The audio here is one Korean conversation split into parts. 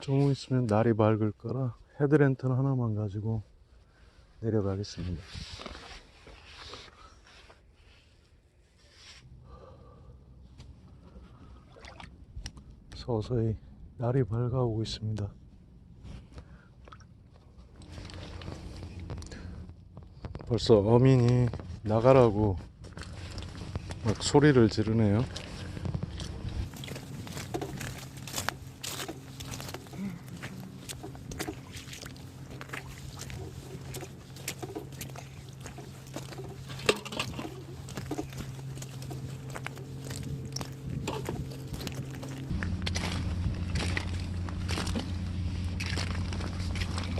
조금 있으면 날이 밝을 거라 헤드랜턴 하나만 가지고 내려가겠습니다. 서서히 날이 밝아오고 있습니다. 벌써 어민이 나가라고 막 소리를 지르네요.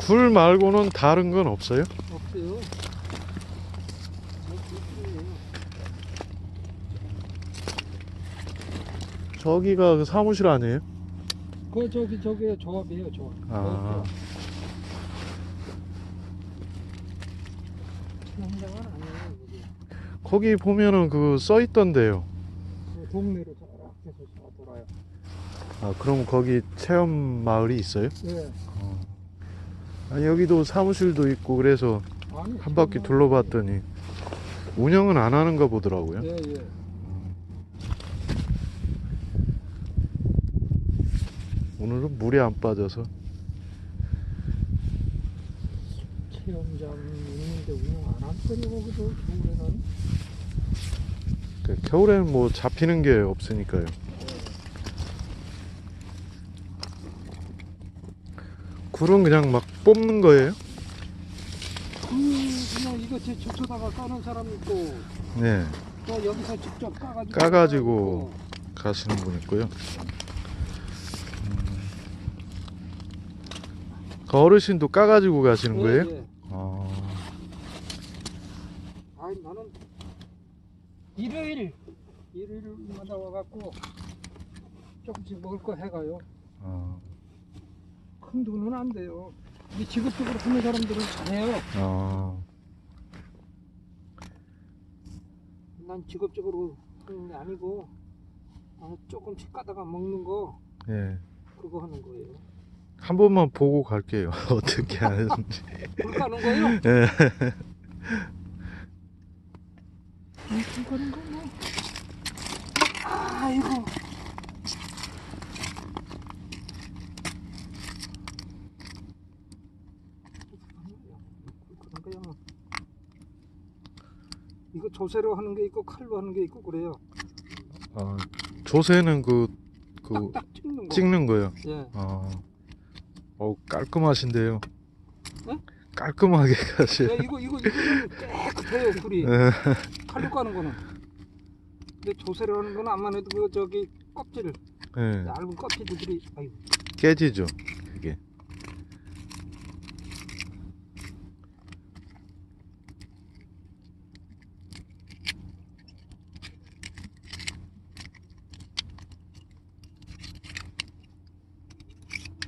굴 말고는 다른 건 없어요? 없어요. 저기가 그 사무실 아니에요? 그 저기 저기 조합이에요 조합. 아, 현장은 아니에요. 여기. 거기 보면은 그 써 있던데요. 그 동네로 쫙 돌아요. 아, 그럼 거기 체험 마을이 있어요? 예. 아, 여기도 사무실도 있고 그래서 아니 한 바퀴 둘러봤더니 운영은 안 하는가 보더라고요. 예 예. 오늘은 물이 안 빠져서 체험장 있는데 운영 안 한다니 거기서 겨울에는. 그 겨울에는 뭐 잡히는 게 없으니까요. 굴은 그냥 막 뽑는 거예요? 그 그냥 이거 제 저쳐다가 까는 사람 있고 네, 또 여기서 직접 까가지고 까가지고 가시는 분 있고요. 음. 그 어르신도 까가지고 가시는 예, 거예요? 예. 아, 아이 나는 일요일 일요일마다 와갖고 조금씩 먹을 거 해가요. 아, 큰 돈은 안 돼요. 이 직업적으로 하는 사람들은 잘해요. 아. 난 직업적으로 하는 게 아니고 아, 조금씩 까다가 먹는 거 예. 그거 하는 거예요. 한 번만 보고 갈게요. 어떻게 하는지. 불 까는 거요? 예. 불 까는 거 뭐. 아이고. 그런 거야 뭐. 이거 조세로 하는 게 있고 칼로 하는 게 있고 그래요. 아, 조세는 그, 그, 딱 찍는 거. 찍는 거요. 예. 아, 어우, 깔끔하신데요. 네? 깔끔하게 가세요. 야, 이거 이거 이거는 깨끗해요 굴이 예. 칼로 까는 거는. 근데 조세로 하는 거는 암만 해도 그 저기 껍질 예. 얇은 껍질들이 아유 깨지죠. 그게.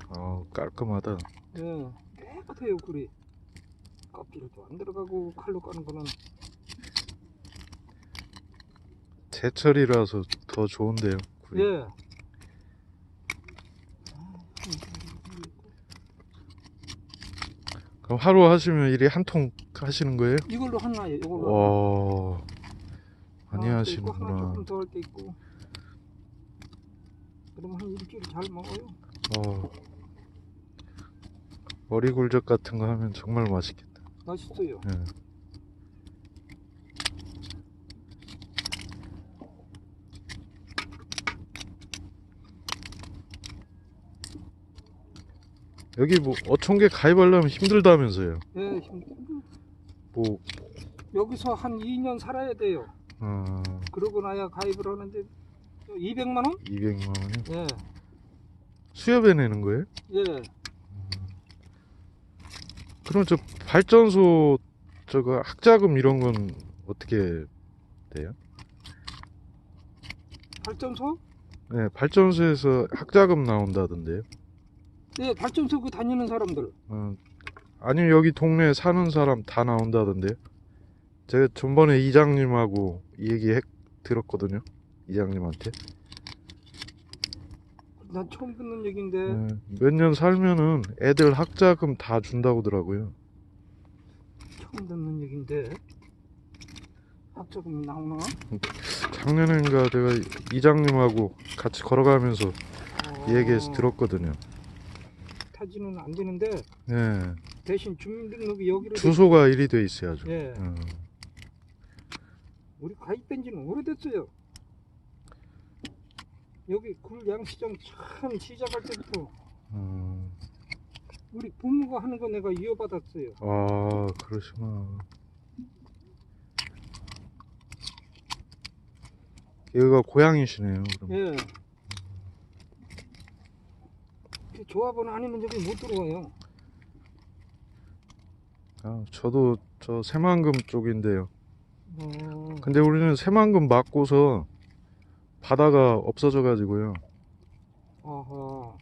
아우, 깔끔하다. 예 깨끗해요 굴이 껍질도 안 들어가고 칼로 까는 거는 제철이라서 더 좋은데요. 굴이. 예 그럼 하루 하시면 일이 한 통 하시는 거예요? 이걸로 하나요 이걸로 와, 많이 하나 또 있고, 하나 하시는구나. 조금 더할게 있고 그러면 한 일주일 잘 먹어요 어. 머리 굴젓 같은 거 하면 정말 맛있겠다. 맛있어요 예. 여기 뭐 어촌계 가입하려면 힘들다면서요. 예 힘- 뭐 여기서 한 2년 살아야 돼요 어, 그러고 나야 가입을 하는데 200만 원? 200만 원이요? 예 수협에 내는 거예요? 예. 그럼 저 발전소 저거 학자금 이런 건 어떻게 돼요? 발전소? 네, 발전소에서 학자금 나온다던데요. 예, 발전소 그 다니는 사람들. 어, 아니면 여기 동네에 사는 사람 다 나온다던데요. 제가 전번에 이장님하고 이 얘기 했, 들었거든요. 이장님한테. 난 처음 듣는 얘기인데 네, 몇년 살면은 애들 학자금 다 준다고 하더라고요. 처음 듣는 얘기인데 학자금이 나오나? 작년인가 제가 이장님하고 같이 걸어가면서 어, 얘기해서 들었거든요. 타지는 안 되는데 네, 대신 주민등록이 여기로 주소가 일이 돼 있어야죠. 돼- 예 어. 우리 가입된 지는 오래됐어요 여기 굴 양시장 참 시작할 때부터 어. 우리 부모가 하는 거 내가 이어받았어요 아 그러시구나. 여기가 고향이시네요. 그럼. 예 그 조합원 아니면 여기 못 들어와요 아, 저도 저 새만금 쪽인데요. 어, 근데 우리는 새만금 맞고서 바다가 없어져 가지고요. 아하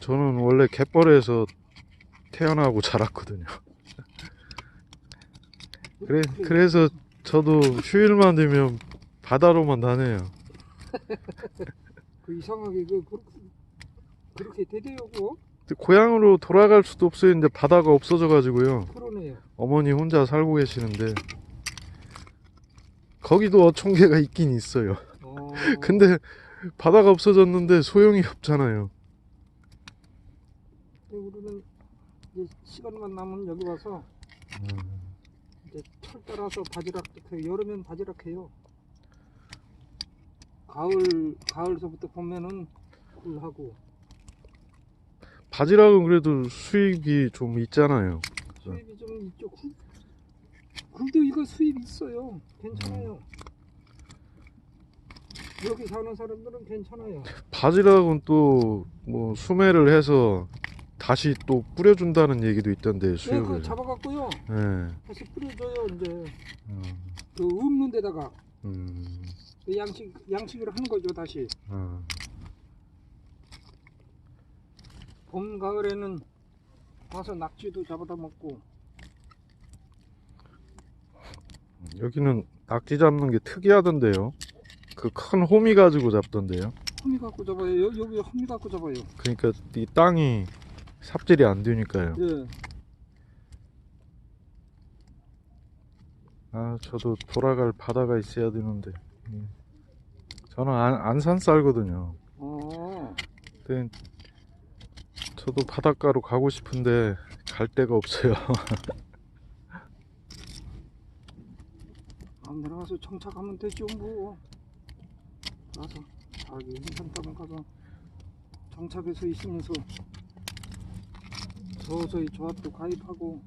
저는 원래 갯벌에서 태어나고 자랐거든요. 그래 그래서 저도 휴일만 되면 바다로만 다녀요. 그 이상하게 그 그렇게 그렇게 대대요 고 근데 고향으로 돌아갈 수도 없어요. 이제 바다가 없어져 가지고요. 그러네요 어머니 혼자 살고 계시는데 거기도 어촌계가 있긴 있어요. 어, 근데 바다가 없어졌는데 소용이 없잖아요. 우리는 이제 시간만 남으면 여기 와서 이제 철 따라서 바지락도 해요. 여름엔 바지락 해요. 가을 가을서부터 보면은 굴하고 바지락은 그래도 수입이 좀 있잖아요. 수입이 좀 있죠. 굴, 굴도 이거 수입 있어요. 괜찮아요. 여기 사는 사람들은 괜찮아요. 바지락은 또 뭐 수매를 해서 다시 또 뿌려준다는 얘기도 있던데 네, 수입을. 그거 잡아갖고요. 네. 다시 뿌려줘요. 이제 어, 그 없는 데다가 음, 그 양식 양식을 하는 거죠. 다시 어. 봄 가을에는 와서 낙지도 잡아다 먹고 여기는 낙지 잡는 게 특이하던데요. 그 큰 호미 가지고 잡던데요. 허미 갖고 잡아요. 여, 여기 허미 갖고 잡아요. 그러니까 이 땅이 삽질이 안 되니까요. 예. 아, 저도 돌아갈 바다가 있어야 되는데. 예. 저는 안, 안산 살거든요. 어. 근데 저도 바닷가로 가고 싶은데 갈 데가 없어요. 안 내려가서 정착하면 되죠 뭐. 가서 자기 인삼땅 가서 정착해서 있으면서 서서히 조합도 가입하고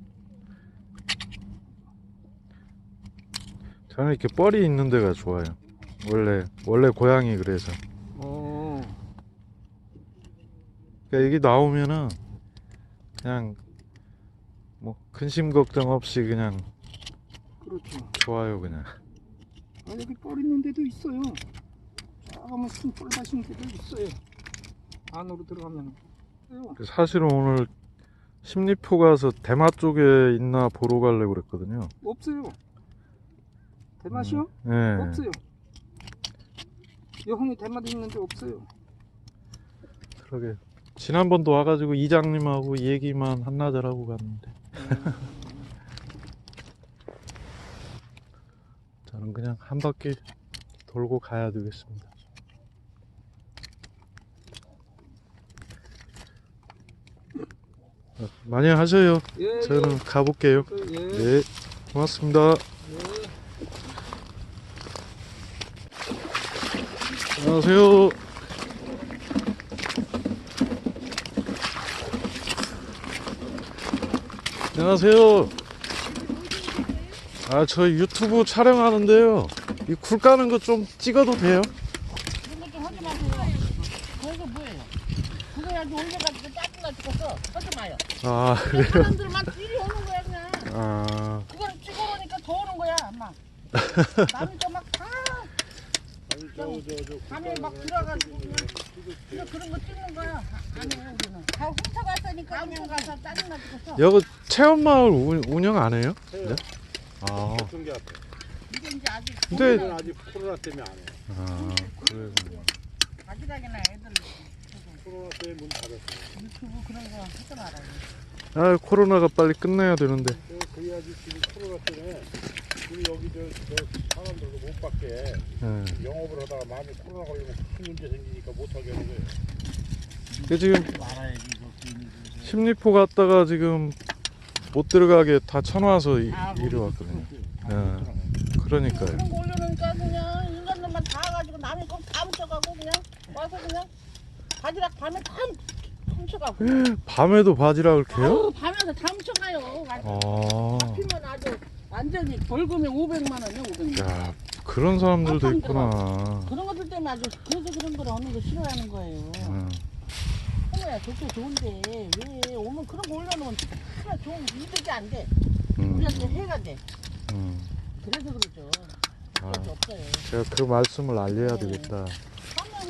저는 이렇게 뻘이 있는 데가 좋아요. 원래 원래 고향이 그래서. 어. 그러니까 여기 나오면은 그냥 뭐 근심 걱정 없이 그냥 그렇죠. 좋아요 그냥. 아 여기 뻘 있는 데도 있어요. 조금은 큰뻘 마신 데도 있어요. 안으로 들어가면. 사실은 오늘 심리포 가서 대마 쪽에 있나 보러 가려고 그랬거든요. 없어요. 대맛이요? 네. 없어요. 여홍이 대맛 있는데 없어요. 그러게. 지난번도 와가지고 이장님하고 얘기만 한나절 하고 갔는데. 저는 그냥 한 바퀴 돌고 가야 되겠습니다. 많이 하셔요. 예, 저는 가볼게요. 예. 예. 네, 고맙습니다. 예. 안녕하세요. 안녕하세요. 아, 저 유튜브 촬영하는데요. 이 굴 까는 거 좀 찍어도 돼요? 그런 거좀 하지 마세요. 그거 뭐예요? 그거 아주 올려가지고 짜증나 죽겠어. 하지 마요. 아, 그래요? 사람들만 이리 오는 거야 그냥. 아, 그걸 찍어놓으니까 더 오는 거야 아마. 남이 또막 다. 밤에 막 들어가지고 그냥 그냥 그런 거 찍는 거야. 안 해요 우리는. 다 훔쳐갔으니까 그냥 가서 짜증나 죽겠어. 여기 체험마을 운- 운영 안 해요? 네? 아, 중계 앞에. 이게 이제 아직 근데- 아직 코로나 때문에 안 해. 아, 그래요. 바지락이나 애들. 유튜브 그런 거 하지 말아요. 아 코로나가 빨리 끝내야 되는데 그, 그래야지 지금 코로나 때문에 우리 여기 저, 저 사람들도 못 받게 예. 영업을 하다가 만약 코로나 걸리면 큰 문제 생기니까 못하게 하는 거예요. 그 지금 말아야지 십리포 갔다가 지금 못 들어가게 다 쳐놔서 이, 아, 이리 왔거든요 예. 아, 그러니까요 그냥 인간들만 다 가지고 남의 거다 훔쳐가고 그냥 와서 그냥 바지락 밤에 다 훔쳐가고. 밤에도 바지락을 캐요? 아우 밤에도 다 훔쳐가요. 아주 아, 피면 아주 완전히 벌금이 500만 원이야 500만 원. 야 그런 사람들도 있구나 그런 것들 때문에 아주 그래서 그런 걸 얻는 거 싫어하는 거예요. 음. 홍어야 좋게 좋은데 왜 오면 그런 거 올려놓으면 하나 좋은 이득이 안 돼. 음, 우리한테 해가 돼. 음. 그래서 그러죠. 아, 없어요. 제가 그 말씀을 알려야 되겠다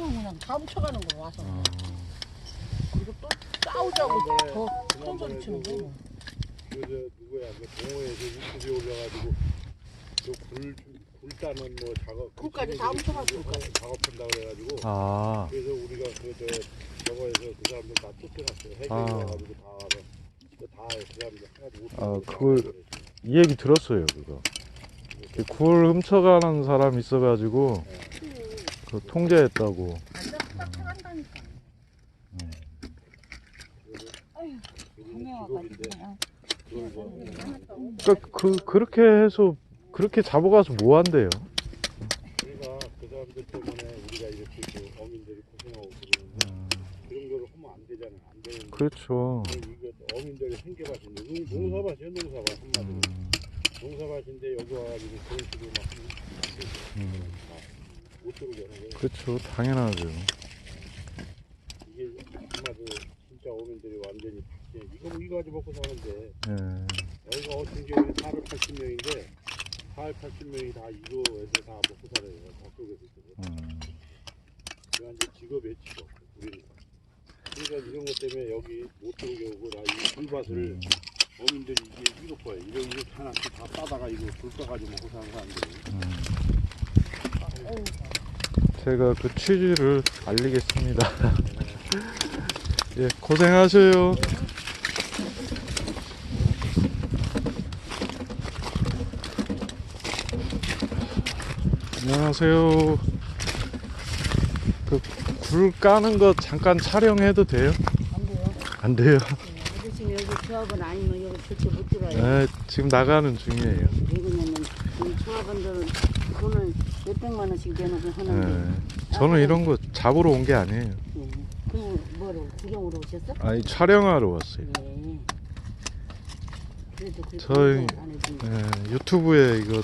하면은 그냥 다 훔쳐가는 거 와서. 어. 그리고 또 싸우자고 지난번에- 더큰 소리 치는 거. 그, 저, 누구야, 그 동호회에서 그 굴, 굴 따는 뭐 작업. 굴까지 다그 굴까지. 작업한다 그래가지고. 아, 그래서 우리가 그, 저, 저거에서 그 사람들 다 쫓겨났어요. 해결 아. 와가지고 다, 그 다, 그 사람들 하나도 못. 아, 그걸- 다이 얘기 들었어요 그거 그굴 훔쳐가는 사람 있어가지고 그 통제했다고. 딱뭐 그러니까 그 그렇게 해서 그렇게 잡아가서 뭐 한대요? 우리가 그 사람들 때문에 우리가 이렇게 그 어민들이 고생하고 그러는데 음, 그런 거를 하면 안 되잖아 안 되는데. 그렇죠. 이거 어민들이 생계밭인데 농- 농사밭이야 농사밭 한마디로. 음, 농사밭인데 여기 와가지고 그런 식으로 막 하면 안 되죠 음, 못 들어오게 하는 거예요 그렇죠. 당연하죠. 이게 한마디로 진짜 어민들이 완전히 박제 이거 뭐 이거 가지고 먹고 사는데 예. 여기가 어떤 경우에 480명인데 480명이 다 이거 애들 다 먹고 살아요. 저쪽에서 있어서 음, 그냥 이제 직업이에요 직업 우리는 그러니까 이런 것 때문에 여기 못 들어오게 오고 나이 굴밭을 음. 어민들이 이게 이거 봐요. 이런 이거 하나씩 다 따다가 이거 불 떠가지고 먹고 사는 사람들이. 음. 제가 그 취지를 알리겠습니다 예 고생하셔요 안녕하세요 그 굴 까는 거 잠깐 촬영해도 돼요? 안 돼요. 안 돼요 아저씨 여기 조합은 아니면 여기 절대 못 들어요. 네, 지금 나가는 중이에요 왜 그러냐면 이 조합원들은 돈을 몇백만 원씩 내놓고 하는데 네, 저는 이런 거 잡으러 온 게 아니에요 예. 그럼 뭐로 구경으로 오셨어? 아니 촬영하러 왔어요 예. 그래도 그렇게 저희- 안 네, 유튜브에 이거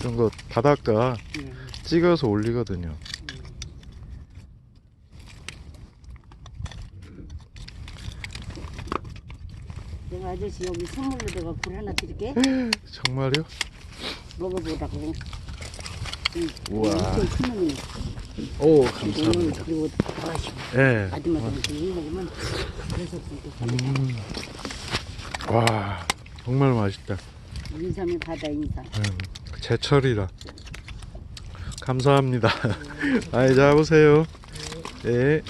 이런 거 바닷가 예. 찍어서 올리거든요. 내가 아저씨 여기 선물로 내가 굴 하나 드릴게 정말요? 먹어보라고 응. 우와. 오 감사합니다. 그리고 예. 아줌마들한테 이거 먹으면 그래서 음. 와 정말 맛있다. 인삼이 바다 인삼 음, 제철이라. 감사합니다. 아이 잡으세요. 예.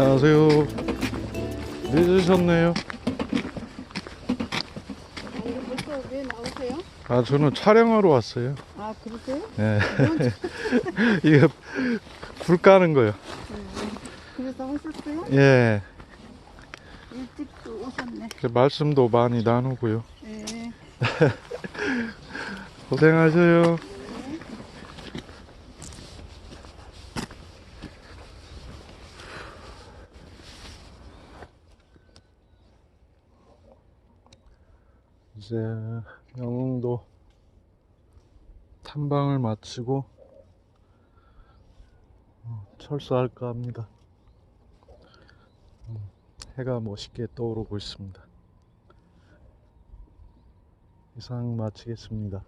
안녕하세요. 늦으셨네요. 오늘 벌써 왜 나오세요? 아 저는 촬영하러 왔어요. 아 그러세요? 예. 이거 굴 까는 거요. 그래서 오셨어요? 예. 일찍 또 오셨네 말씀도 많이 나누고요. 네. 고생하세요. 이제 영흥도 탐방을 마치고 어, 철수할까 합니다. 음, 해가 멋있게 떠오르고 있습니다. 이상 마치겠습니다.